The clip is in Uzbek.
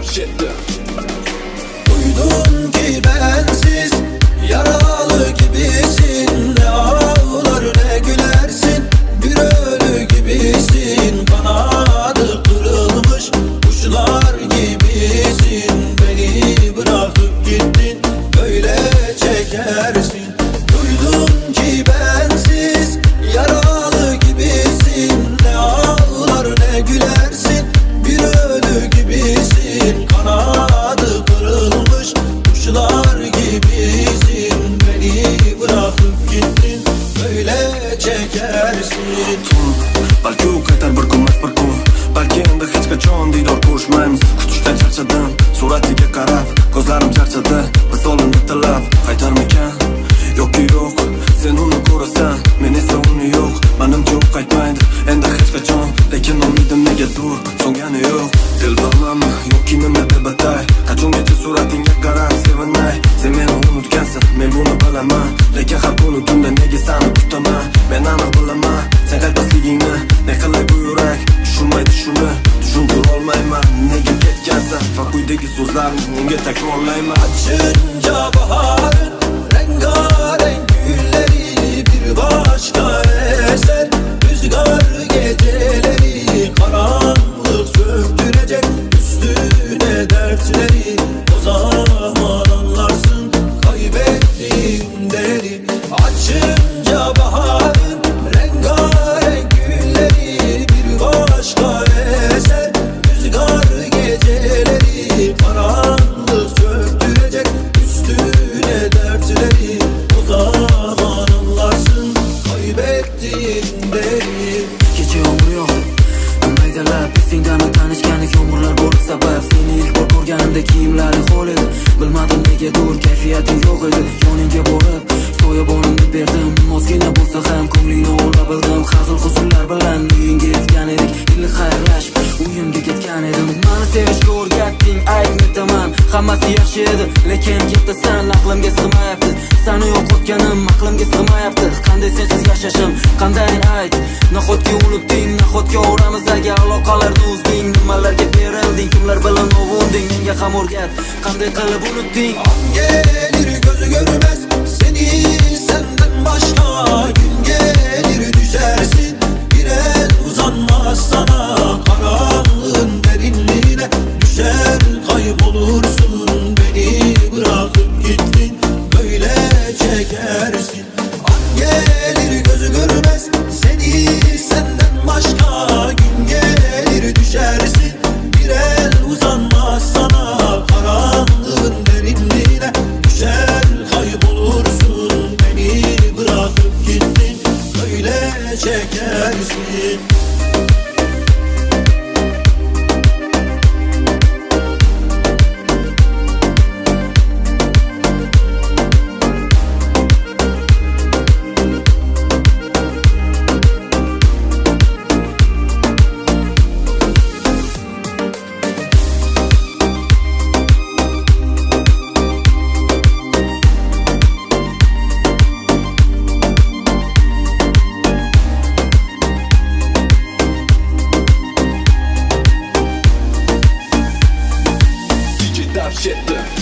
dub shit Duydum ki bensiz yaralı gibisin çekersin balki u qaytar bir kunmas bir kun balki endi hech qachon diydor ko'rishmaymiz kutishdan charchadim suratiga qarab ko'zlarim charchadi visolini tilab qaytarmikan yoki yo'q sen uni ko'rasan men esa uni yo'q manimcha u qaytmaydi endi hech qachon lekin umidim negadur so'ngani yo'q dilbarmanmi yoki nima deb atay qachongacha suratingga qarab sevinay sen meni unutgansan men buni bilaman Uzan göte kollayma Açınca bak. Negadur kayfiyating yo'q edi Yoningga Hammasi yaxshi edi lekin ketasan aqlimga sig'mayapti. Sani yo'qotganim aqlimga sig'mayapti. Qanday sensiz yashashim qanday ayt? Nahotki unutding nahotki oramizdagi aloqalarni uzding Nimalarga berilding? Kimlar bilan ovunding? Menga ham o'rgat. Qanday qilib unutding? Gelir gözü görmez seni senden başka Gün gelir. Seni shit.